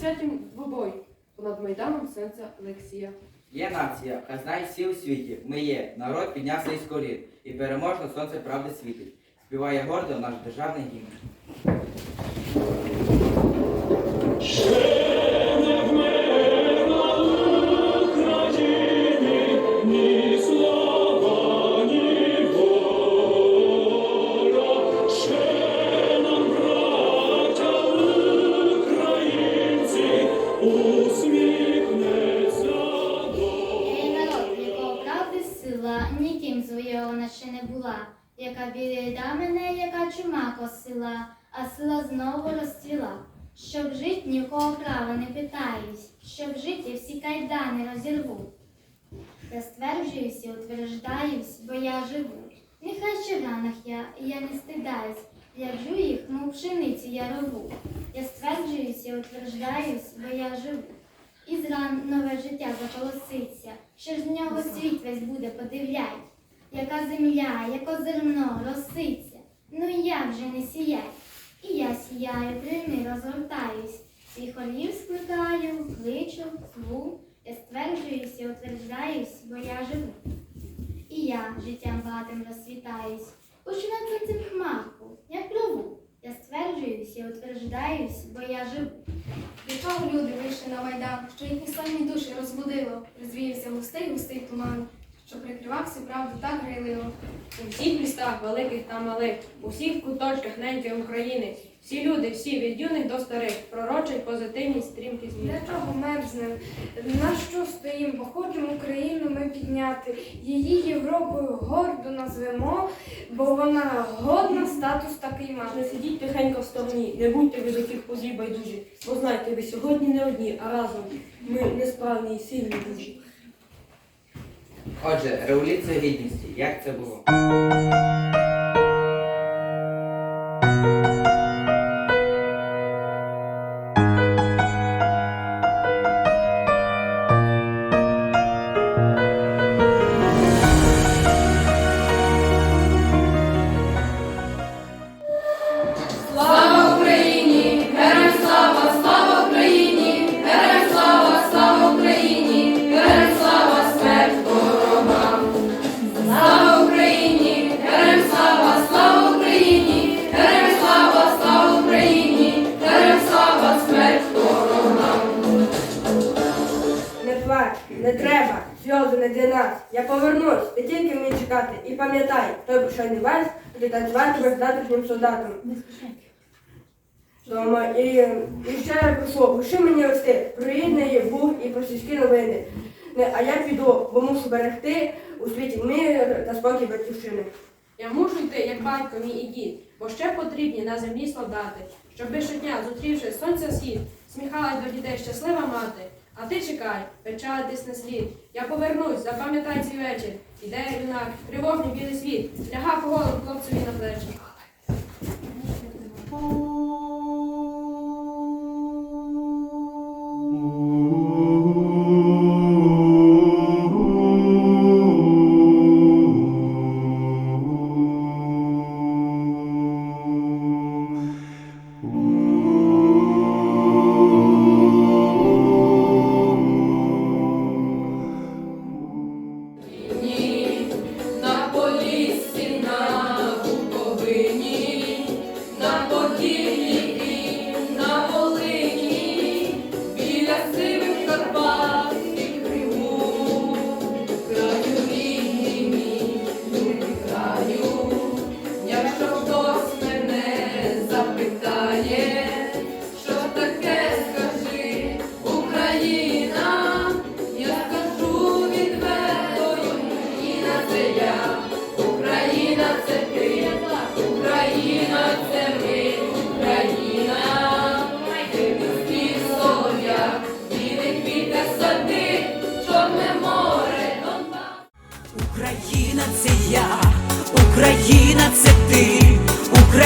святім двобой. Понад майданом сенця Олексія. Є нація, хай знає всі у світі. Ми є, народ піднявся із колін, і переможно сонце правди світить. Співає гордо наш державний гімн. Ніким звойована ще не була, яка біда мене, яка чума косила, а сила знову розцвіла. Щоб жить, ні в кого права не питаюсь, щоб жить, я всі кайдани розірву. Я стверджуюсь і утверждаюсь, бо я живу. Нехай ще ранах я, я не стидаюсь, б'ю їх, мов пшеницю я рову. Я стверджуюсь і утверждаюсь, бо я живу. І зран нове життя заколоситься, що ж з нього світ весь буде подивлять, яка земля, яко зерно роситься, ну і як же не сіять? І я сіяю, крими розгортаюсь, свій холів скликаю, кличу, зву, я стверджуюсь і утверждаюсь, бо я живу. І я життям багатим розсвітаюсь, Пущу над пливу, я стверджуюсь і утверждаюсь, бо я жив, до чого люди вийшли на майдан, що їхні сонні душі розбудило, розвіявся густий густий туман, що прикривав всю правду так грайливо. У всіх містах, великих та малих, у всіх куточках неньки України, всі люди, всі від юних до старих, пророчать позитивні стрімкі зміни. Для чого мерзнем? На що стоїм? Бо хочемо Україну ми підняти. Її Європою гордо назвемо, бо вона годна статус такий мати. Не сидіть тихенько в стороні, не будьте ви до тих подій байдужі, бо знайте, ви сьогодні не одні, а разом ми несправні і сильні душі. Отже, революція гідності. Як це було? Не не треба, сльози не для нас. Я повернусь, ти тільки мені чекати. І пам'ятай, той прощальний вальс, буде танцювати з завтрашнім солдатом. Дома, і, і ще я прошу, пиши мені листи про рідний Буг і про сільські новини. Не, а я піду, бо мушу берегти у світі мир та спокій батьківщини. Я мушу йти, як батько мій і дід, бо ще потрібні на землі солдати, щоби щодня, зустрівши сонця схід, сміхалась до дітей щаслива мати. А ти чекай, печатись на слід. Я повернусь, запам'ятай цей вечір. Іде юнак, тривожний білий світ, лягав голову хлопцеві на плечі.